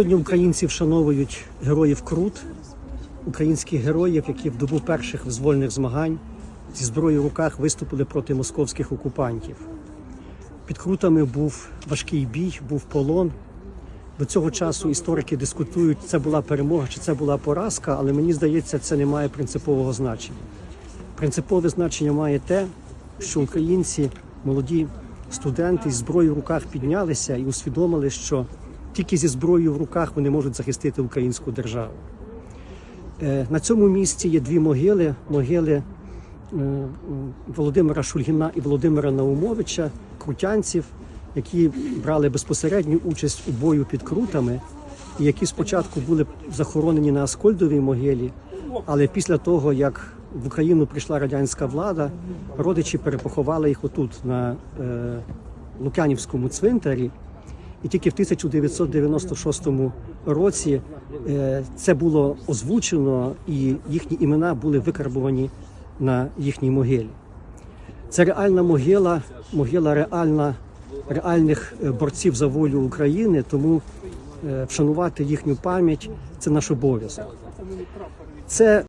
Сьогодні українці вшановують героїв Крут, українських героїв, які в добу перших визвольних змагань зі зброєю в руках виступили проти московських окупантів. Під Крутами був важкий бій, був полон. До цього часу історики дискутують, це була перемога чи це була поразка, але мені здається, це не має принципового значення. Принципове значення має те, що українці, молоді студенти з зброєю в руках піднялися і усвідомили, що тільки зі зброєю в руках вони можуть захистити українську державу. Е, На цьому місці є дві могили: могили е, Володимира Шульгіна і Володимира Наумовича, крутянців, які брали безпосередню участь у бою під крутами, і які спочатку були захоронені на Аскольдовій могилі, але після того, як в Україну прийшла радянська влада, родичі перепоховали їх отут, на е, Лук'янівському цвинтарі. І тільки в 1996 році е, це було озвучено, і їхні імена були викарбувані на їхній могилі. Це реальна могила, могила реальна, реальних е, борців за волю України, тому е, вшанувати їхню пам'ять це наш обов'язок. Це